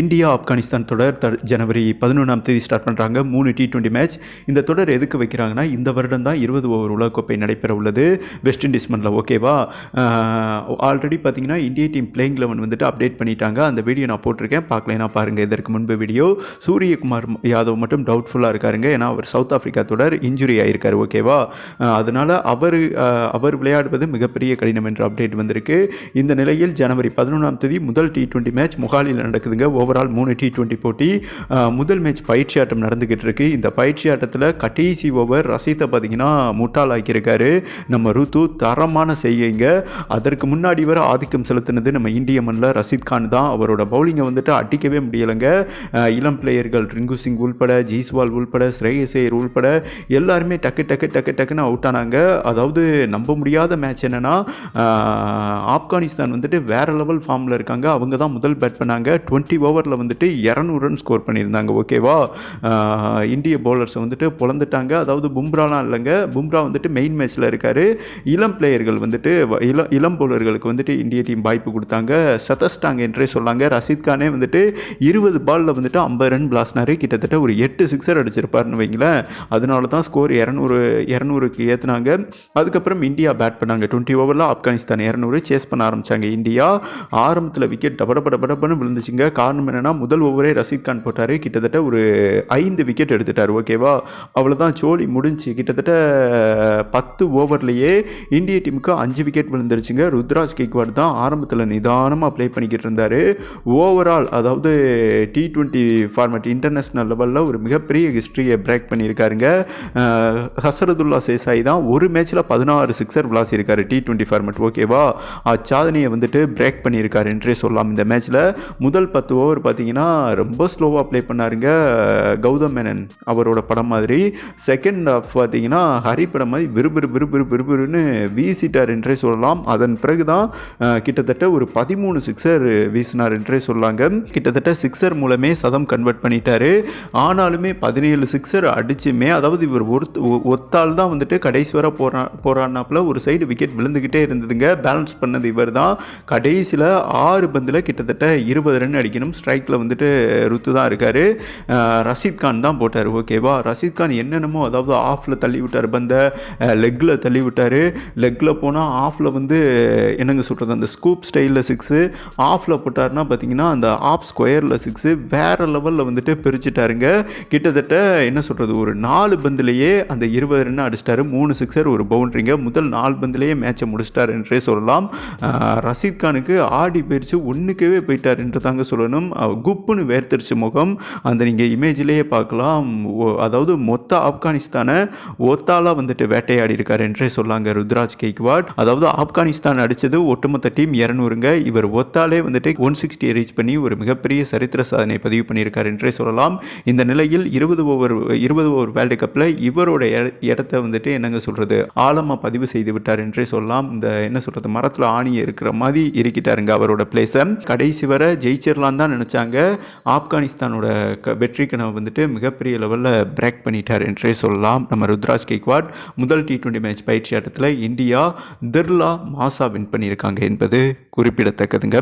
India Afghanistan தொடர் த ஜனவரி பதினொன்றாம் தேதி ஸ்டார்ட் பண்ணுறாங்க மூணு டி டுவெண்ட்டி மேட்ச் இந்த தொடர் எதுக்கு வைக்கிறாங்கன்னா இந்த வருடம் தான் இருபது ஓவர் உலகக்கோப்பை நடைபெற உள்ளது. வெஸ்ட் இண்டீஸ் மண்ணில் ஓகேவா ஆல்ரெடி பார்த்தீங்கன்னா இந்திய டீம் பிளேயிங் லெவன் வந்துட்டு அப்டேட் பண்ணிட்டாங்க. அந்த வீடியோ நான் போட்டிருக்கேன். பார்க்கலைன்னா பாருங்கள் இதற்கு முன்பு வீடியோ சூரியகுமார் யாதவ் மட்டும் டவுட்ஃபுல்லாக இருக்காருங்க. ஏன்னா அவர் சவுத் ஆஃப்ரிக்கா தொடர் இன்ஜுரி ஆகியிருக்கார் ஓகேவா அதனால் அவர் அவர் விளையாடுவது மிகப்பெரிய கடினம் என்ற அப்டேட் வந்திருக்கு. இந்த நிலையில் ஜனவரி பதினொன்றாம் தேதி முதல் டி டுவெண்ட்டி மேட்ச் முகாலில் நடக்குதுங்க. ஓவரால் மூணு டி டுவெண்ட்டி போட்டி முதல் மேட்ச் பயிற்சி ஆட்டம் நடந்துக்கிட்டு இருக்கு. இந்த பயிற்சி ஆட்டத்தில் கடைசி ஓவர் ரசீத்தை பார்த்தீங்கன்னா முட்டாளாக்கியிருக்காரு நம்ம ருத்து தரமான செய்கைங்க அதற்கு முன்னாடி வர ஆதிக்கம் செலுத்தினது நம்ம இந்திய மண்ணில் ரசீத் கான் தான். அவரோட பவுலிங்கை வந்துட்டு அடிக்கவே முடியலைங்க. இளம் பிளேயர்கள் ரிங்கு சிங் உள்பட ஜீஸ்வால் உள்பட ஸ்ரேயஸ் ஐயர் உள்பட எல்லாருமே டக்கு டக்கு டக்கு டக்குன்னு அவுட் ஆனாங்க. அதாவது நம்ப முடியாத மேட்ச் என்னென்னா ஆப்கானிஸ்தான் வந்துட்டு வேறு லெவல் ஃபார்மில் இருக்காங்க. அவங்க தான் முதல் பேட் பண்ணாங்க டுவெண்ட்டி ஓவரில் வந்துட்டு இரநூறு ரன் ஸ்கோர் பண்ணியிருந்தாங்க ஓகேவா இந்திய பவுலர்ஸை வந்துட்டு பொழந்துட்டாங்க. அதாவது பும்ராலாம் இல்லைங்க. பும்ரா வந்துட்டு மெயின் மேட்ச்சில் இருக்கார். இளம் பிளேயர்கள் வந்துட்டு வ- இளம் இளம் பவுலர்களுக்கு வந்துட்டு இந்திய டீம் வாய்ப்பு கொடுத்தாங்க. சதஸ்டாங்க என்றே சொல்லாங்க. ரஷீத் கானே வந்துட்டு இருபது பாலில் வந்துட்டு ஐம்பது ரன் பிளாஸ்னாரு கிட்டத்தட்ட ஒரு எட்டு சிக்ஸர் அடிச்சிருப்பாருன்னு வைங்களேன். அதனால தான் ஸ்கோர் இரநூறு இரநூறுக்கு ஏற்றுனாங்க அதுக்கப்புறம் இந்தியா பேட் பண்ணாங்க. டுவெண்ட்டி ஓவரில் ஆப்கானிஸ்தான் இரநூறு சேஸ் பண்ண ஆரம்பிச்சாங்க இந்தியா. ஆரம்பத்தில் விக்கெட் டபட பட படபடன்னு விழுந்துச்சுங்க காரணம் என்னன்னா முதல் ஓவரே ரஷீத் கான் போட்டார். கிட்டத்தட்ட ஒரு ஐந்து விக்கெட் எடுத்துட்டார் ஓகேவா அவ்வளோதான் சோலி முடிஞ்சு கிட்டத்தட்ட பத்து ஓவர்லேயே இந்திய டீமுக்கு அஞ்சு விக்கெட் விழுந்துருச்சுங்க. ருத்ராஜ் கேக்வாட் தான் ஆரம்பத்தில் நிதானமாக ப்ளே பண்ணிக்கிட்டு இருந்தார். ஓவரால் அதாவது டி டுவெண்ட்டி ஃபார்மேட் இன்டர்நேஷ்னல் லெவலில் ஒரு மிகப்பெரிய ஹிஸ்ட்ரியை பிரேக் பண்ணியிருக்காருங்க. ஹசரதுல்லா சேசாய் தான் ஒரு மேட்ச்சில் பதினாறு சிக்ஸர் விளாசியிருக்காரு டி டுவெண்ட்டி ஃபார்மேட் ஓகேவா அச்சாதனையை வந்துட்டு பிரேக் பண்ணியிருக்காரு என்றே சொல்லலாம் இந்த மேட்ச்சில் முதல் பத்து ஓவர் பார்த்தீங்கன்னா ரொம்ப ஸ்லோவாக ப்ளே பண்ணாருங்க கௌதம் மேனன் அவரோட படம் மாதிரி. செகண்ட் ஆஃப் பார்த்தீங்கன்னா ஹரி படம் மாதிரி விறுவிறு விறுபிறு விறுபிறுன்னு வீசிட்டார் என்றே சொல்லலாம். அதன் பிறகு தான் கிட்டத்தட்ட ஒரு பதிமூணு சிக்ஸர் வீசினார் என்றே சொல்லாங்க. கிட்டத்தட்ட சிக்ஸர் மூலமே சதம் கன்வெர்ட் பண்ணிட்டாரு. ஆனாலுமே பதினேழு சிக்ஸர் அடிச்சுமே அதாவது இவர் ஒருத்த ஒ- ஒத்தாள் தான் வந்துட்டு கடைசி வர போரா போராடினாப்புல ஒரு சைடு விக்கெட் விழுந்துக்கிட்டே இருந்ததுங்க. பேலன்ஸ் பண்ணது இவர் தான் கடைசியில் ஆறு பந்தில் கிட்டத்தட்ட இருபது ரன் அடிக்கணும். ஸ்ட்ரைக்கில் வந்துட்டு ருத்து தான் இருக்கார். ரஷீத் கான் தான் போட்டார் ஓகேவா ரஷீத் கான் என்னென்னமோ அதாவது ஆஃபில் தள்ளி விட்டார் பந்த லெக்கில் தள்ளி விட்டார். லெக்கில் போனால் ஆஃபில் வந்து என்னங்க சொல்கிறது அந்த ஸ்கூப் ஸ்டைலில் சிக்ஸு ஆஃபில் போட்டார்னா பார்த்தீங்கன்னா அந்த ஆஃப் ஸ்கொயரில் சிக்ஸு வேறு லெவலில் வந்துட்டு பிரிச்சுட்டாருங்க. கிட்டத்தட்ட என்ன சொல்கிறது ஒரு நாலு பந்துலேயே அந்த இருபது ரன் அடிச்சிட்டாரு. மூணு சிக்ஸர் ஒரு பவுண்டரிங்க. முதல் நாலு பந்துலேயே மேட்சை முடிச்சிட்டார் என்றே சொல்லலாம். ரஷீத்கானுக்கு ரஷீத் கானுக்கு ஆடி போயிடுச்சு ஒன்றுக்கவே போயிட்டார் என்று தாங்க சொல்லணும். அஹ், குப்புன்னு வேர்த்திருச்சு முகம். அந்த நீங்கள் இமேஜிலேயே பார்க்கலாம். அதாவது மொத்த ஆப்கானிஸ்தானை ஒத்தாலாக வந்துட்டு வேட்டையாடி இருக்கார் என்றே சொல்லாங்க ருத்ராஜ் கேக்வாட் அதாவது ஆப்கானிஸ்தான் அடித்தது ஒட்டுமொத்த டீம் இரநூறுங்க. இவர் ஒத்தாலே வந்துட்டு ஒன் சிக்ஸ்டி ரீச் பண்ணி ஒரு மிகப்பெரிய சரித்திர சாதனை பதிவு பண்ணியிருக்கார் என்றே சொல்லலாம். இந்த நிலையில் இருபது ஓவர் இருபது ஓவர் வேர்ல்டு கப்பில் இவரோட இடத்த வந்துட்டு என்னங்க சொல்கிறது ஆழமாக பதிவு செய்து விட்டார் என்றே சொல்லலாம். இந்த என்ன சொல்கிறது மரத்தில் ஆணி இருக்கிற மாதிரி இருக்கிட்டாருங்க அவரோட பிளேஸை கடைசி வரை ஜெயிச்சிடலாம் தான் நினச்சாங்க. ஆப்கானிஸ்தானோட க வெற்றி கனவு வந்துட்டு மிகப்பெரிய லெவலில் பிரேக் பண்ணிட்டார் என்றே சொல்லலாம். நம்ம ருத்ராஜ் கேக்வாட் முதல் டி டுவெண்ட்டி மேட்ச் பயிற்சி ஆட்டத்தில் இந்தியா திர்லா மாசா வின் பண்ணியிருக்காங்க என்பது குறிப்பிடத்தக்கதுங்க.